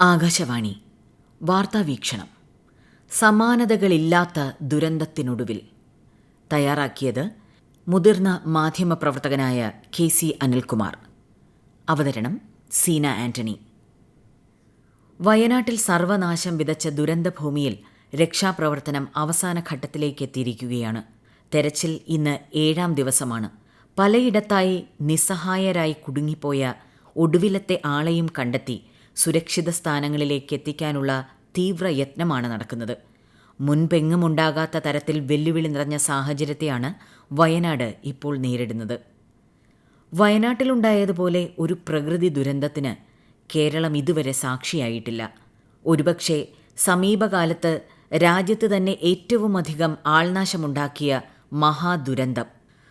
ആകാശവാണി. വാർത്താ വീക്ഷണം. സമാനതകളില്ലാത്ത ദുരന്തത്തിനൊടുവിൽ. തയ്യാറാക്കിയത് മുതിർന്ന മാധ്യമപ്രവർത്തകനായ കെ സി അനിൽകുമാർ. അവതരണം സീന ആന്റണി. വയനാട്ടിൽ സർവനാശം വിതച്ച ദുരന്തഭൂമിയിൽ രക്ഷാപ്രവർത്തനം അവസാന ഘട്ടത്തിലേക്ക് എത്തിയിരിക്കുകയാണ് തെരച്ചിൽ ഇന്ന് ഏഴാം ദിവസമാണ്. പലയിടത്തായി നിസ്സഹായരായി കുടുങ്ങിപ്പോയ ഒടുവിലത്തെ ആളെയും കണ്ടെത്തി സുരക്ഷിത സ്ഥാനങ്ങളിലേക്ക് എത്തിക്കാനുള്ള തീവ്രയത്നമാണ് നടക്കുന്നത്. മുൻപെങ്ങുമുണ്ടാകാത്ത തരത്തിൽ വെല്ലുവിളി നിറഞ്ഞ സാഹചര്യത്തെയാണ് വയനാട് ഇപ്പോൾ നേരിടുന്നത്. വയനാട്ടിലുണ്ടായതുപോലെ ഒരു പ്രകൃതി ദുരന്തത്തിന് കേരളം ഇതുവരെ സാക്ഷിയായിട്ടില്ല. ഒരുപക്ഷെ സമീപകാലത്ത് രാജ്യത്ത് തന്നെ ഏറ്റവുമധികം ആൾനാശമുണ്ടാക്കിയ മഹാദുരന്തം.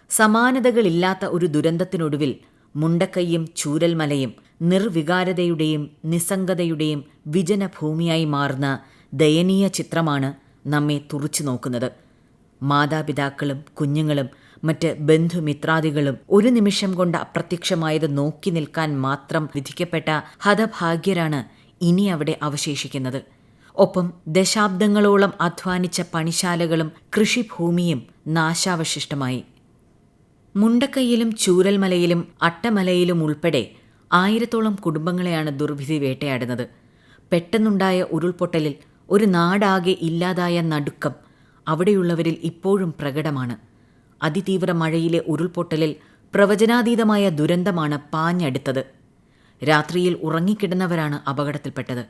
സമാനതകളില്ലാത്ത ഒരു ദുരന്തത്തിനൊടുവിൽ മുണ്ടക്കൈയും ചൂരൽമലയും നിർവികാരതയുടെയും നിസ്സംഗതയുടെയും വിജനഭൂമിയായി മാറുന്ന ദയനീയ ചിത്രമാണ് നമ്മെ തുറച്ചു നോക്കുന്നത്. മാതാപിതാക്കളും കുഞ്ഞുങ്ങളും മറ്റ് ബന്ധുമിത്രാദികളും ഒരു നിമിഷം കൊണ്ട് അപ്രത്യക്ഷമായത് നോക്കി നിൽക്കാൻ മാത്രം വിധിക്കപ്പെട്ട ഹതഭാഗ്യരാണ് ഇനി അവിടെ അവശേഷിക്കുന്നത്. ഒപ്പം ദശാബ്ദങ്ങളോളം അധ്വാനിച്ച പണിശാലകളും കൃഷിഭൂമിയും നാശാവശിഷ്ടമായി. മുണ്ടക്കൈയിലും ചൂരൽമലയിലും അട്ടമലയിലും ഉൾപ്പെടെ ആയിരത്തോളം കുടുംബങ്ങളെയാണ് ദുർവിധി വേട്ടയാടുന്നത്. പെട്ടെന്നുണ്ടായ ഉരുൾപൊട്ടലിൽ ഒരു നാടാകെ ഇല്ലാതായ നടുക്കം അവിടെയുള്ളവരിൽ ഇപ്പോഴും പ്രകടമാണ്. അതിതീവ്ര മഴയിലെ ഉരുൾപൊട്ടലിൽ പ്രവചനാതീതമായ ദുരന്തമാണ് പാഞ്ഞടുത്തത്. രാത്രിയിൽ ഉറങ്ങിക്കിടന്നവരാണ് അപകടത്തിൽപ്പെട്ടത്.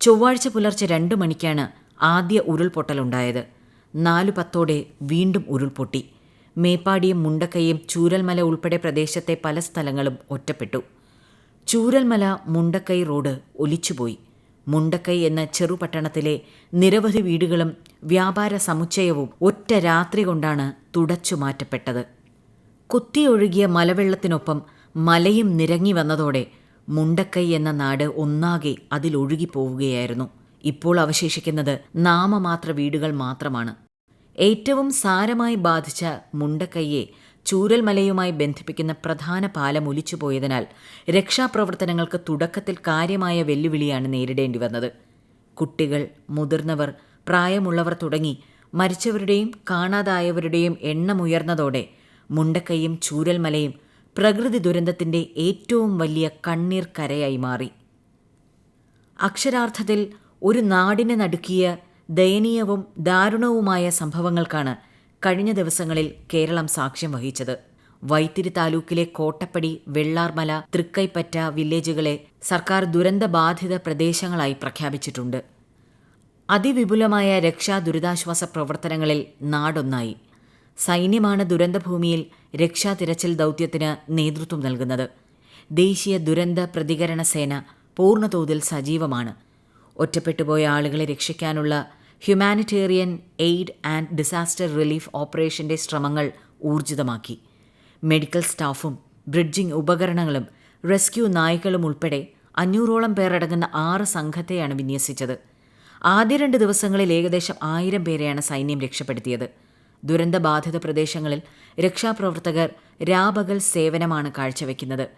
ചൊവ്വാഴ്ച പുലർച്ചെ രണ്ടു മണിക്കാണ് ആദ്യ ഉരുൾപൊട്ടലുണ്ടായത്. നാലു പത്തോടെ വീണ്ടും ഉരുൾപൊട്ടി. മേപ്പാടിയും മുണ്ടക്കയും ചൂരൽമല ഉൾപ്പെടെ പ്രദേശത്തെ പല സ്ഥലങ്ങളും ഒറ്റപ്പെട്ടു. ചൂരൽമല മുണ്ടക്കൈ റോഡ് ഒലിച്ചുപോയി. മുണ്ടക്കൈ എന്ന ചെറുപട്ടണത്തിലെ നിരവധി വീടുകളും വ്യാപാര സമുച്ചയവും ഒറ്റ രാത്രി കൊണ്ടാണ് തുടച്ചു മാറ്റപ്പെട്ടത്. കുത്തിയൊഴുകിയ മലവെള്ളത്തിനൊപ്പം മലയും നിരങ്ങി വന്നതോടെ മുണ്ടക്കൈ എന്ന നാട് ഒന്നാകെ അതിലൊഴുകിപ്പോവുകയായിരുന്നു. ഇപ്പോൾ അവശേഷിക്കുന്നത് നാമമാത്ര വീടുകൾ മാത്രമാണ്. ഏറ്റവും സാരമായി ബാധിച്ച മുണ്ടക്കയ്യെ ചൂരൽമലയുമായി ബന്ധിപ്പിക്കുന്ന പ്രധാന പാലം ഒലിച്ചുപോയതിനാൽ രക്ഷാപ്രവർത്തനങ്ങൾക്ക് തുടക്കത്തിൽ കാര്യമായ വെല്ലുവിളിയാണ് നേരിടേണ്ടി വന്നത്. കുട്ടികൾ മുതിർന്നവർ പ്രായമുള്ളവർ തുടങ്ങി മരിച്ചവരുടെയും കാണാതായവരുടെയും എണ്ണമുയർന്നതോടെ മുണ്ടക്കൈയും ചൂരൽമലയും പ്രകൃതി ദുരന്തത്തിന്റെ ഏറ്റവും വലിയ കണ്ണീർ കരയായി മാറി. അക്ഷരാർത്ഥത്തിൽ ഒരു നാടിനെ നടുക്കിയ ദയനീയവും ദാരുണവുമായ സംഭവങ്ങൾക്കാണ് കഴിഞ്ഞ ദിവസങ്ങളിൽ കേരളം സാക്ഷ്യം വഹിച്ചത്. വൈത്തിരി താലൂക്കിലെ കോട്ടപ്പടി വെള്ളാർമല തൃക്കൈപ്പറ്റ വില്ലേജുകളെ സർക്കാർ ദുരന്തബാധിത പ്രദേശങ്ങളായി പ്രഖ്യാപിച്ചിട്ടുണ്ട്. അതിവിപുലമായ രക്ഷാ ദുരിതാശ്വാസ പ്രവർത്തനങ്ങളിൽ നാടൊന്നായി. സൈന്യമാണ് ദുരന്തഭൂമിയിൽ രക്ഷാ തിരച്ചിൽ ദൗത്യത്തിന് നേതൃത്വം നൽകുന്നത്. ദേശീയ ദുരന്ത പ്രതികരണ സേന പൂർണതോതിൽ സജീവമാണ്. ഒറ്റപ്പെട്ടുപോയ ആളുകളെ രക്ഷിക്കാനുള്ള humanitarian aid and disaster relief ഓപ്പറേഷന്റെ ശ്രമങ്ങൾ ഊർജിതമാക്കി. മെഡിക്കൽ സ്റ്റാഫും ബ്രിഡ്ജിംഗ് ഉപകരണങ്ങളും റെസ്ക്യൂ നായ്ക്കളും ഉൾപ്പെടെ അഞ്ഞൂറോളം പേരടങ്ങുന്ന ആറ് സംഘത്തെയാണ് വിന്യസിച്ചത്. ആദ്യ രണ്ട് ദിവസങ്ങളിൽ ഏകദേശം ആയിരം പേരെയാണ് സൈന്യം രക്ഷപ്പെടുത്തിയത്. ദുരന്തബാധിത പ്രദേശങ്ങളിൽ രക്ഷാപ്രവർത്തകർ രാപകൽ സേവനമാണ് കാഴ്ചവെക്കുന്നത്.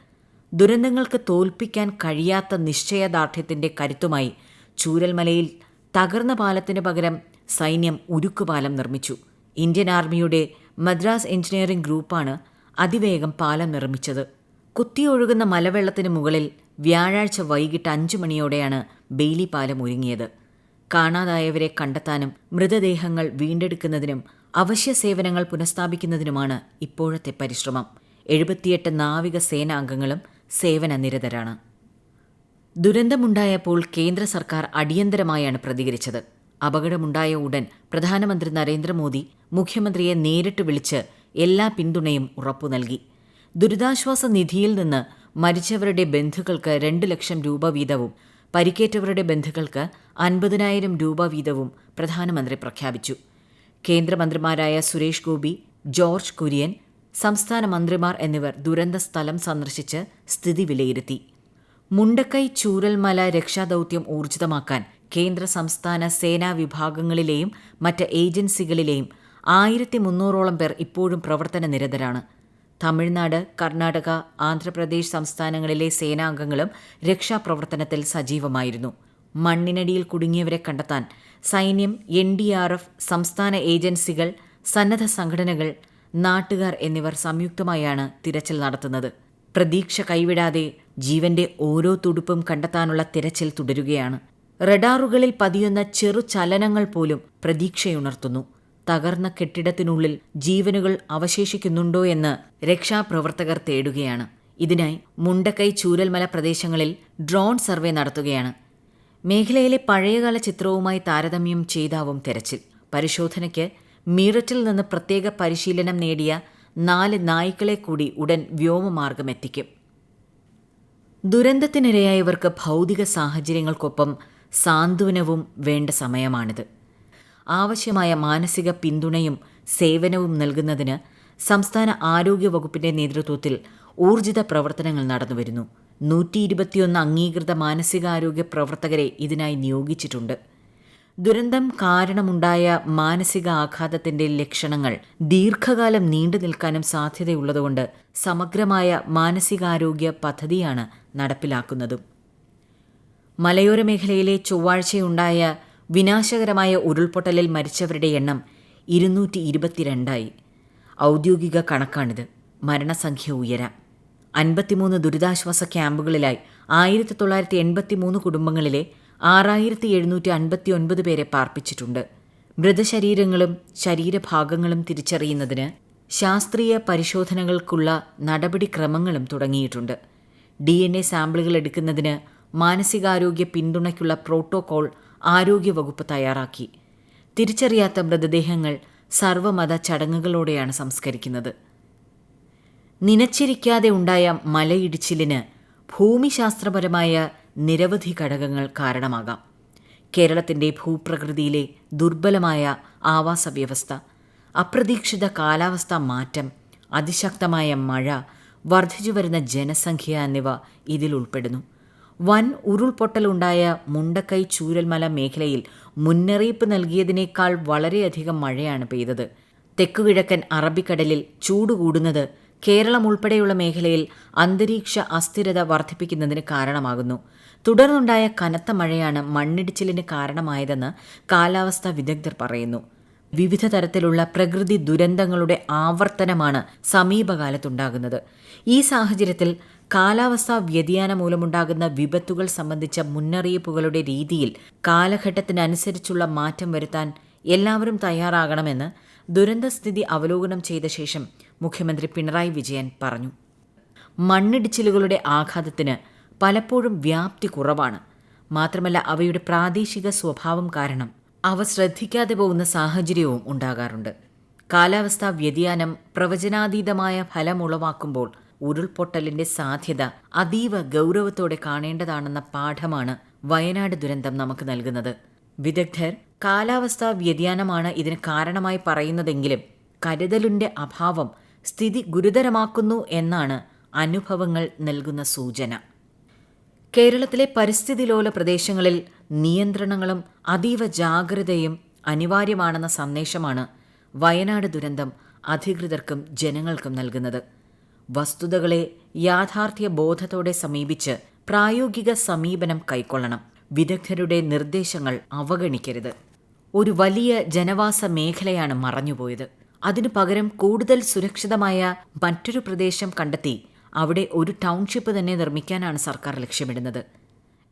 ദുരന്തങ്ങൾക്ക് തോൽപ്പിക്കാൻ കഴിയാത്ത നിശ്ചയദാർഢ്യത്തിന്റെ കരുത്തുമായി ചൂരൽമലയിൽ തകർന്ന പാലത്തിന് പകരം സൈന്യം ഉരുക്കുപാലം നിർമ്മിച്ചു. ഇന്ത്യൻ ആർമിയുടെ മദ്രാസ് എഞ്ചിനീയറിംഗ് ഗ്രൂപ്പാണ് അതിവേഗം പാലം നിർമ്മിച്ചത്. കുത്തിയൊഴുകുന്ന മലവെള്ളത്തിന് മുകളിൽ വ്യാഴാഴ്ച വൈകിട്ട് അഞ്ചു മണിയോടെയാണ് ബെയ്ലി പാലം ഒരുങ്ങിയത്. കാണാതായവരെ കണ്ടെത്താനും മൃതദേഹങ്ങൾ വീണ്ടെടുക്കുന്നതിനും അവശ്യ സേവനങ്ങൾ പുനഃസ്ഥാപിക്കുന്നതിനുമാണ് ഇപ്പോഴത്തെ പരിശ്രമം. എഴുപത്തിയെട്ട് നാവിക സേനാംഗങ്ങളും സേവന നിരതരാണ് ദുരന്തമുണ്ടായപ്പോൾ കേന്ദ്ര സർക്കാർ അടിയന്തരമായാണ് പ്രതികരിച്ചത്. അപകടമുണ്ടായ ഉടൻ പ്രധാനമന്ത്രി നരേന്ദ്രമോദി മുഖ്യമന്ത്രിയെ നേരിട്ട് വിളിച്ച് എല്ലാ പിന്തുണയും ഉറപ്പു നൽകി. ദുരിതാശ്വാസ നിധിയിൽ നിന്ന് മരിച്ചവരുടെ ബന്ധുക്കൾക്ക് രണ്ട് ലക്ഷം രൂപ വീതവും പരിക്കേറ്റവരുടെ ബന്ധുക്കൾക്ക് അൻപതിനായിരം രൂപ വീതവും പ്രധാനമന്ത്രി പ്രഖ്യാപിച്ചു. കേന്ദ്രമന്ത്രിമാരായ സുരേഷ് ഗോപി ജോർജ് കുര്യൻ സംസ്ഥാന മന്ത്രിമാർ എന്നിവർ ദുരന്ത സ്ഥലം സന്ദർശിച്ച് സ്ഥിതി വിലയിരുത്തി. മുണ്ടക്കൈ ചൂരൽമല രക്ഷാദൌത്യം ഊർജിതമാക്കാൻ കേന്ദ്ര സംസ്ഥാന സേനാ വിഭാഗങ്ങളിലെയും മറ്റ് ഏജൻസികളിലെയും ആയിരത്തി മുന്നൂറോളം പേർ ഇപ്പോഴും പ്രവർത്തന നിരതരാണ് തമിഴ്നാട് കർണാടക ആന്ധ്രാപ്രദേശ് സംസ്ഥാനങ്ങളിലെ സേനാംഗങ്ങളും രക്ഷാപ്രവർത്തനത്തിൽ സജീവമായിരുന്നു. മണ്ണിനടിയിൽ കുടുങ്ങിയവരെ കണ്ടെത്താൻ സൈന്യം എൻ ഡി ആർ എഫ് സംസ്ഥാന ഏജൻസികൾ സന്നദ്ധ സംഘടനകൾ നാട്ടുകാർ എന്നിവർ സംയുക്തമായാണ് തിരച്ചിൽ നടത്തുന്നത്. പ്രതീക്ഷ കൈവിടാതെ ജീവന്റെ ഓരോ തുടുപ്പും കണ്ടെത്താനുള്ള തിരച്ചിൽ തുടരുകയാണ്. റഡാറുകളിൽ പതിയുന്ന ചെറു ചലനങ്ങൾ പോലും പ്രതീക്ഷയുണർത്തുന്നു. തകർന്ന കെട്ടിടത്തിനുള്ളിൽ ജീവനുകൾ അവശേഷിക്കുന്നുണ്ടോ എന്ന് രക്ഷാപ്രവർത്തകർ തേടുകയാണ്. ഇതിനായി മുണ്ടക്കൈ ചൂരൽമല പ്രദേശങ്ങളിൽ ഡ്രോൺ സർവേ നടത്തുകയാണ്. മേഖലയിലെ പഴയകാല ചിത്രവുമായി താരതമ്യം ചെയ്താവും തെരച്ചിൽ. പരിശോധനയ്ക്ക് മീററ്റിൽ നിന്ന് പ്രത്യേക പരിശീലനം നേടിയ നാല് നായ്ക്കളെ കൂടി ഉടൻ വ്യോമമാർഗമെത്തിക്കും. ദുരന്തത്തിനിരയായവർക്ക് ഭൗതിക സാഹചര്യങ്ങൾക്കൊപ്പം സാന്ത്വനവും വേണ്ട സമയമാണിത്. ആവശ്യമായ മാനസിക പിന്തുണയും സേവനവും നൽകുന്നതിന് സംസ്ഥാന ആരോഗ്യ വകുപ്പിന്റെ നേതൃത്വത്തിൽ ഊർജിത പ്രവർത്തനങ്ങൾ നടന്നുവരുന്നു. നൂറ്റി ഇരുപത്തിയൊന്ന് അംഗീകൃത മാനസികാരോഗ്യ പ്രവർത്തകരെ ഇതിനായി നിയോഗിച്ചിട്ടുണ്ട്. ദുരന്തം കാരണമുണ്ടായ മാനസിക ആഘാതത്തിന്റെ ലക്ഷണങ്ങൾ ദീർഘകാലം നീണ്ടു നിൽക്കാനും സാധ്യതയുള്ളതുകൊണ്ട് സമഗ്രമായ മാനസികാരോഗ്യ പദ്ധതിയാണ് നടപ്പിലാക്കുന്നതും. മലയോര മേഖലയിലെ ചൊവ്വാഴ്ചയുണ്ടായ വിനാശകരമായ ഉരുൾപൊട്ടലിൽ മരിച്ചവരുടെ എണ്ണം ഇരുന്നൂറ്റി ഇരുപത്തിരണ്ടായി ഔദ്യോഗിക കണക്കാണിത്. മരണസംഖ്യ ഉയരാം. അൻപത്തിമൂന്ന് ദുരിതാശ്വാസ ക്യാമ്പുകളിലായി ആയിരത്തി തൊള്ളായിരത്തി എൺപത്തിമൂന്ന് കുടുംബങ്ങളിലെ ആറായിരത്തി എഴുന്നൂറ്റി അൻപത്തി ഒൻപത് പേരെ പാർപ്പിച്ചിട്ടുണ്ട്. മൃതശരീരങ്ങളും ശരീരഭാഗങ്ങളും തിരിച്ചറിയുന്നതിന് ശാസ്ത്രീയ പരിശോധനകൾക്കുള്ള നടപടിക്രമങ്ങളും തുടങ്ങിയിട്ടുണ്ട്. ഡി എൻ എ സാമ്പിളുകൾ എടുക്കുന്നതിന് മാനസികാരോഗ്യ പിന്തുണയ്ക്കുള്ള പ്രോട്ടോകോൾ ആരോഗ്യവകുപ്പ് തയ്യാറാക്കി. തിരിച്ചറിയാത്ത മൃതദേഹങ്ങൾ സർവമത ചടങ്ങുകളോടെയാണ് സംസ്കരിക്കുന്നത്. നനച്ചിരിക്കാതെ ഉണ്ടായ മലയിടിച്ചിലിന് ഭൂമിശാസ്ത്രപരമായ നിരവധി ഘടകങ്ങൾ കാരണമാകാം. കേരളത്തിന്റെ ഭൂപ്രകൃതിയിലെ ദുർബലമായ ആവാസ വ്യവസ്ഥ അപ്രതീക്ഷിത കാലാവസ്ഥാ മാറ്റം അതിശക്തമായ മഴ വർദ്ധിച്ചു വരുന്ന ജനസംഖ്യ എന്നിവ ഇതിൽ ഉൾപ്പെടുന്നു. വൻ ഉരുൾപൊട്ടലുണ്ടായ മുണ്ടക്കൈ ചൂരൽമല മേഖലയിൽ മുന്നറിയിപ്പ് നൽകിയതിനേക്കാൾ വളരെയധികം മഴയാണ് പെയ്തത്. തെക്കുകിഴക്കൻ അറബിക്കടലിൽ ചൂട് കൂടുന്നത് കേരളം ഉൾപ്പെടെയുള്ള മേഖലയിൽ അന്തരീക്ഷ അസ്ഥിരത വർദ്ധിപ്പിക്കുന്നതിന് കാരണമാകുന്നു. തുടർന്നുണ്ടായ കനത്ത മഴയാണ് മണ്ണിടിച്ചിലിന് കാരണമായതെന്ന് കാലാവസ്ഥാ വിദഗ്ധർ പറയുന്നു. വിവിധ തരത്തിലുള്ള പ്രകൃതി ദുരന്തങ്ങളുടെ ആവർത്തനമാണ് സമീപകാലത്തുണ്ടാകുന്നത്. ഈ സാഹചര്യത്തിൽ കാലാവസ്ഥാ വ്യതിയാനം മൂലമുണ്ടാകുന്ന വിപത്തുകൾ സംബന്ധിച്ച മുന്നറിയിപ്പുകളുടെ രീതിയിൽ കാലഘട്ടത്തിനനുസരിച്ചുള്ള മാറ്റം വരുത്താൻ എല്ലാവരും തയ്യാറാകണമെന്ന് ദുരന്തസ്ഥിതി അവലോകനം ചെയ്ത ശേഷം മുഖ്യമന്ത്രി പിണറായി വിജയൻ പറഞ്ഞു. മണ്ണിടിച്ചിലുകളുടെ ആഘാതത്തിന് പലപ്പോഴും വ്യാപ്തി കുറവാണ്. മാത്രമല്ല അവയുടെ പ്രാദേശിക സ്വഭാവം കാരണം അവ ശ്രദ്ധിക്കാതെ പോകുന്ന സാഹചര്യവും ഉണ്ടാകാറുണ്ട്. കാലാവസ്ഥാ വ്യതിയാനം പ്രവചനാതീതമായ ഫലമുളവാക്കുമ്പോൾ ഉരുൾപൊട്ടലിന്റെ സാധ്യത അതീവ ഗൗരവത്തോടെ കാണേണ്ടതാണെന്ന പാഠമാണ് വയനാട് ദുരന്തം നമുക്ക് നൽകുന്നത്. വിദഗ്ധർ കാലാവസ്ഥാ വ്യതിയാനമാണ് ഇതിന് കാരണമായി പറയുന്നതെങ്കിലും കരുതലിന്റെ അഭാവം സ്ഥിതി ഗുരുതരമാക്കുന്നു എന്നാണ് അനുഭവങ്ങൾ നൽകുന്ന സൂചന. കേരളത്തിലെ പരിസ്ഥിതിലോല പ്രദേശങ്ങളിൽ നിയന്ത്രണങ്ങളും അതീവ ജാഗ്രതയും അനിവാര്യമാണെന്ന സന്ദേശമാണ് വയനാട് ദുരന്തം അധികൃതർക്കും ജനങ്ങൾക്കും നൽകുന്നത്. വസ്തുതകളെ യാഥാർത്ഥ്യ ബോധത്തോടെ സമീപിച്ച് പ്രായോഗിക സമീപനം കൈക്കൊള്ളണം. വിദഗ്ധരുടെ നിർദ്ദേശങ്ങൾ അവഗണിക്കരുത്. ഒരു വലിയ ജനവാസ മേഖലയാണ് മറഞ്ഞുപോയത്. അതിനു പകരം കൂടുതൽ സുരക്ഷിതമായ മറ്റൊരു പ്രദേശം കണ്ടെത്തി അവിടെ ഒരു ടൗൺഷിപ്പ് തന്നെ നിർമ്മിക്കാനാണ് സർക്കാർ ലക്ഷ്യമിടുന്നത്.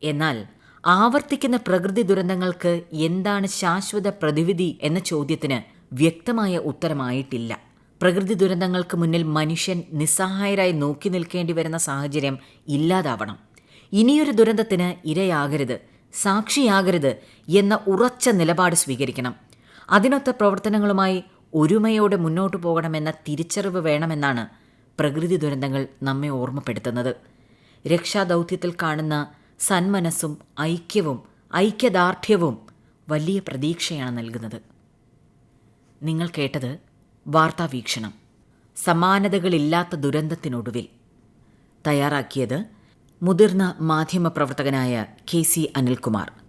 എന്നാൽ ആവർത്തിക്കുന്ന പ്രകൃതി ദുരന്തങ്ങൾക്ക് എന്താണ് ശാശ്വത പ്രതിവിധി എന്ന ചോദ്യത്തിന് വ്യക്തമായ ഉത്തരമായിട്ടില്ല. പ്രകൃതി ദുരന്തങ്ങൾക്ക് മുന്നിൽ മനുഷ്യൻ നിസ്സഹായരായി നോക്കി നിൽക്കേണ്ടി വരുന്ന സാഹചര്യം ഇല്ലാതാവണം. ഇനിയൊരു ദുരന്തത്തിന് ഇരയാകരുത് സാക്ഷിയാകരുത് എന്ന ഉറച്ച നിലപാട് സ്വീകരിക്കണം. അതിനൊത്ത പ്രവർത്തനങ്ങളുമായി ഒരുമയോടെ മുന്നോട്ടു പോകണമെന്ന തിരിച്ചറിവ് വേണമെന്നാണ് പ്രകൃതി ദുരന്തങ്ങൾ നമ്മെ ഓർമ്മപ്പെടുത്തുന്നത്. രക്ഷാദൗത്യത്തിൽ കാണുന്ന സന്മനസ്സും ഐക്യവും ഐക്യദാർഢ്യവും വലിയ പ്രതീക്ഷയാണ് നൽകുന്നത്. നിങ്ങൾ കേട്ടത് വാർത്താ വീക്ഷണം. സമാനതകളില്ലാത്ത ദുരന്തത്തിനൊടുവിൽ. തയ്യാറാക്കിയത് മുതിർന്ന മാധ്യമപ്രവർത്തകനായ കെ സി അനിൽകുമാർ.